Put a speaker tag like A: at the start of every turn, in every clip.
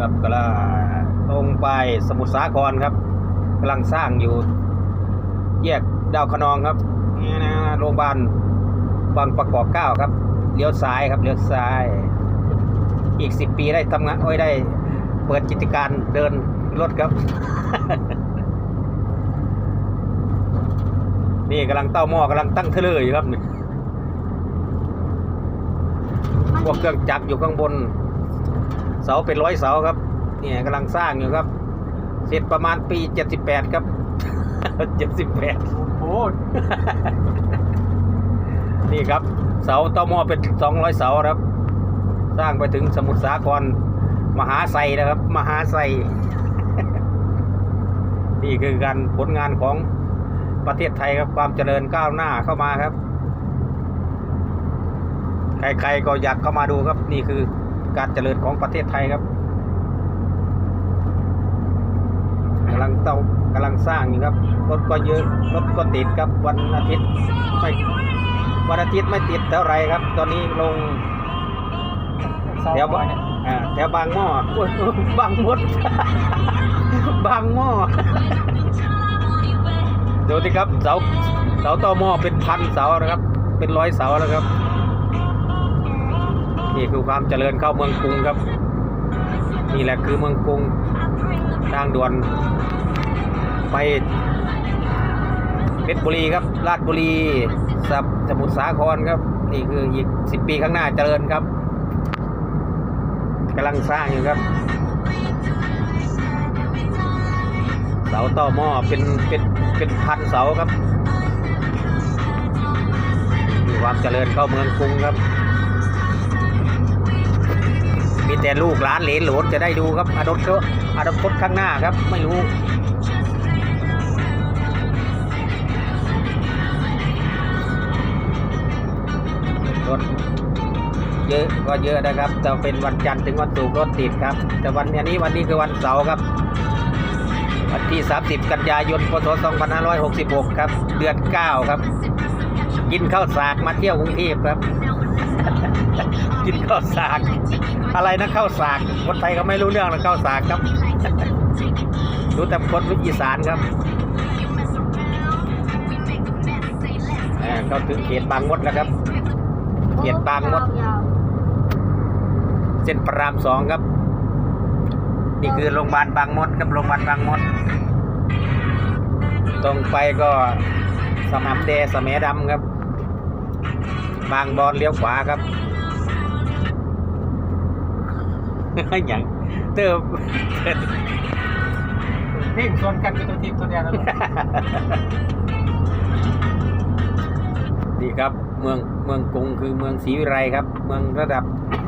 A: ครับกำลังลงไปสมุทรสาครครับกำลังสร้างอยู่ แยกดาวคะนองครับนี่นะโรงพยาบาลบางประกอบเก้าครับเลี้ยวซ้ายครับเลี้ยวซ้าย อีกสิบปีได้ทำงานโอ้ยได้ เปิดกิจการเดินรถครับ นี่กำลังเต้าหม้อกำลังตั้งเทเลอยู่ครับพวกเครื่องจักรอยู่ข้างบน เสาเป็นร้อยเสาครับ เนี่ยกำลังสร้างอยู่ครับ เสร็จประมาณปีเจ็ดสิบแปดครับเจ็ดสิบแปด
B: โอ้ย
A: นี่ครับ เสาเต้าหม้อเป็นสองร้อยเสาครับ สร้างไปถึงสมุทรสาครมหาไซนะครับ มหาไซนี่คือการผลงานของประเทศไทยครับความเจริญก้าวหน้าเข้ามาครับ ใครๆก็อยากเข้ามาดูครับนี่คือ การเจริญของประเทศไทยครับกำลังเตากำลังสร้างอยู่ครับรถก็เยอะรถก็ติดครับวันอาทิตย์ไม่วันอาทิตย์ไม่ติดเท่าไหรครับ ตอนนี้ลงแถวบ้านอ่าแถวบางหม้อโอ้ยบางมด บางหม้อดูสิครับเสาเสาต่อหม้อเป็นพันเสานะครับ เป็นร้อยเสาแล้วครับ นี่คือความเจริญเข้าเมืองกรุงครับ นี่แหละคือเมืองกรุงทางด่วนไปเพชรบุรีครับ ราชบุรีสับสมุทรสาครครับ นี่คืออีกสิบปีข้างหน้าเจริญครับกำลังสร้างอยู่ครับ เสาต่อหม้อเป็นเป็นเป็นพันเสาครับมีความเจริญเข้าเมืองกรุงครับ แต่ลูกหลานเหลนหลนจะได้ดูครับอนาคตอนาคตข้างหน้าครับ ไม่รู้รถเยอะก็เยอะนะครับจะเป็นวันจันทร์ถึงวันศุกร์รถติดครับ แต่วันอันนี้วันนี้คือวันเสาร์ครับ วันที่ 30 กันยายนพศ2566 ครับ เดือน 9 ครับ กินข้าวสากมาเที่ยวกรุงเทพครับ กินข้าวสาก อะไรนะข้าวสากคนไทยก็ไม่รู้เรื่องนะข้าวสากครับ รู้แต่คนวิทยสานครับเอ่อเข้าถึงเขตบางมดแล้วครับเขียนบางมด เส้นพระรามสองครับ นี่คือโรงพยาบาลบางมดครับโรงพยาบาลบางมด ตรงไปก็สมามแดสมดำครับ บางบอนเลี้ยวขวาครับอย่างเติม
B: เพ่งชวนกันเป็นตัวทีมตัวเดียวแล้ว
A: นี่ครับ เมืองเมืองกรุงคือเมืองศรีวิไลครับ เมืองระดับ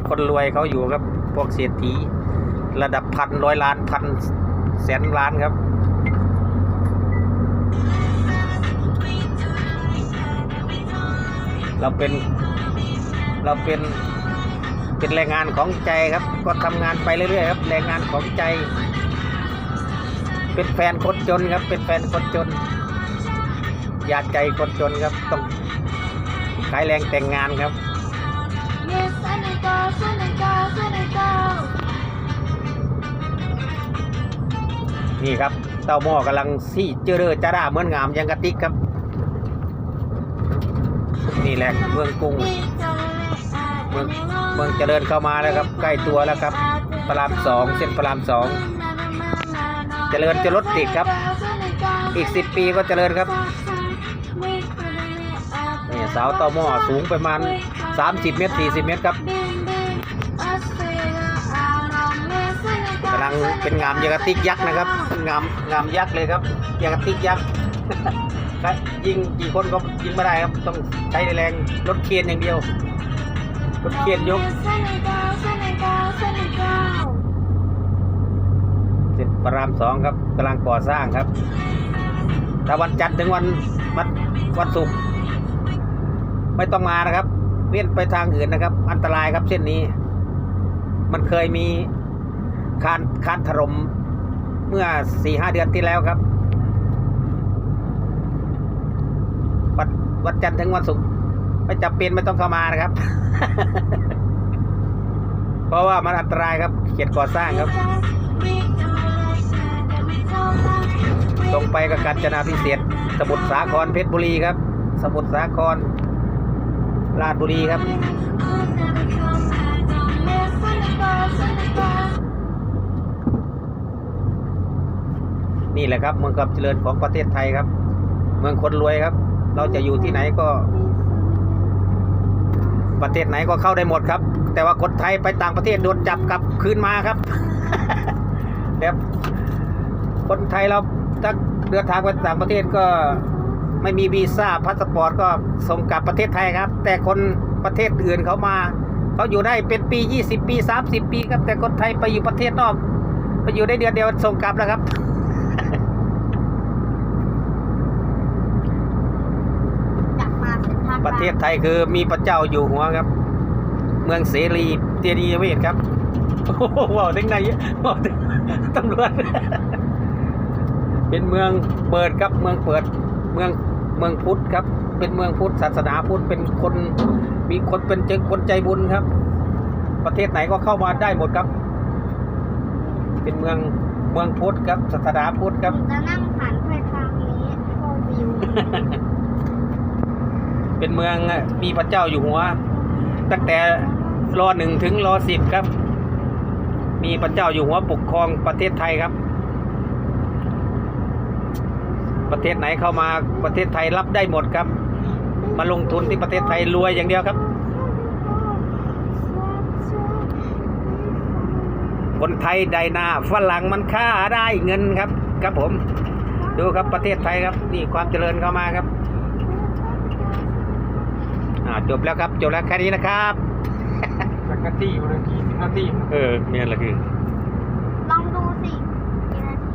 A: คนรวยเขาอยู่ครับ พวกเศรษฐีระดับพันร้อยล้านพันแสนล้านครับ เราเป็น เราเป็นเป็นแรงงานของใจครับ ก็ทำงานไปเรื่อยๆครับ แรงงานของใจ เป็นแฟนคนจนครับ เป็นแฟนคนจน อยากใจคนจนครับ ต้องขายแรงแต่งงานครับ
C: Yes, Senegal, Senegal, Senegal.
A: นี่ครับ เต้าหม้อกำลังซี่เจอเรอจ้าร่าเหมือนงามยังกระติกครับนี่ แหละเมืองกรุงเมืองเมืองเจริญเข้ามาแล้วครับ ใกล้ตัวแล้วครับพระรามสองเส้นพระรามสองเจริญจะรถติดครับ อีกสิบปีก็เจริญครับนี่สาเต้าหม้อสูงประมาณ30เมตร40เมตรครับกำลังเป็นงามยางกติกยักษ์นะครับงามงามยักษ์เลยครับยางกติกยักษ์ ครับยิงกี่คนก็ยิงไม่ได้ครับ ต้องใช้แรงรถเคียนอย่างเดียวรถเคียนยกเสร็จพระรามสองครับกำลังก่อสร้างครับถ้าวันจันทร์ถึงวันวันวันศุกร์ไม่ต้องมานะครับเลี่ยนไปทางอื่นนะครับ อันตรายครับเส้นนี้ มันเคยมีคานคานถล่มเมื่อสี่ห้าเดือนที่แล้วครับ วันจันทร์ถึงวันศุกร์ไม่จำเป็นไม่ต้องเข้ามานะครับ เพราะว่ามันอันตรายครับเขตก่อสร้างครับ ตรงไปกับกาญจนาพิเศษ สมุทรสาครเพชรบุรีครับ สมุทรสาครราชบุรีครับ นี่แหละครับเมืองความเจริญของประเทศไทยครับ เมืองคนรวยครับ เราจะอยู่ที่ไหนก็ ประเทศไหนก็เข้าได้หมดครับ แต่ว่าคนไทยไปต่างประเทศโดนจับกลับคืนมาครับแบบคนไทยเราถ้าเดินทางไปต่างประเทศก็ไม่มีวีซ่าพาสปอร์ตก็ส่งกลับประเทศไทยครับ แต่คนประเทศอื่นเขามาเขาอยู่ได้เป็นปี 20 ปี 30 ปีครับแต่คนไทยไปอยู่ประเทศนอก ไปอยู่ได้เดือนเดียวส่งกลับแล้วครับ ประเทศไทยคือมีพระเจ้าอยู่หัวครับ เมืองเสรีเตรียเวทครับโอ้โหว้าวถึงไหนว้าวถึงตำรวจเป็นเมืองเปิดครับเมืองเปิดเมืองเมืองพุทธครับ เป็นเมืองพุทธศาสนาพุทธเป็นคนมีคนเป็นเจคนใจบุญครับ ประเทศไหนก็เข้ามาได้หมดครับ เป็นเมืองเมืองพุทธครับศาสนาพุทธครับ
C: จะนั่งหันไปทางนี้ก็วิว
A: เป็นเมืองมีพระเจ้าอยู่หัว ตั้งแต่รอหนึ่งถึงรอสิบครับ มีพระเจ้าอยู่หัวปกครองประเทศไทยครับ ประเทศไหนเข้ามาประเทศไทยรับได้หมดครับ มาลงทุนที่ประเทศไทยรวยอย่างเดียวครับ คนไทยไดนาฝรั่งมันค่าได้เงินครับ ครับผม ดูครับประเทศไทยครับ นี่ความเจริญเข้ามาครับ อ่าจบแล้วครับ จบแล้วแค่นี้นะครับ
B: จากนาทีวันละกี่สิบนาที
A: เออเนี่ยแหละคือ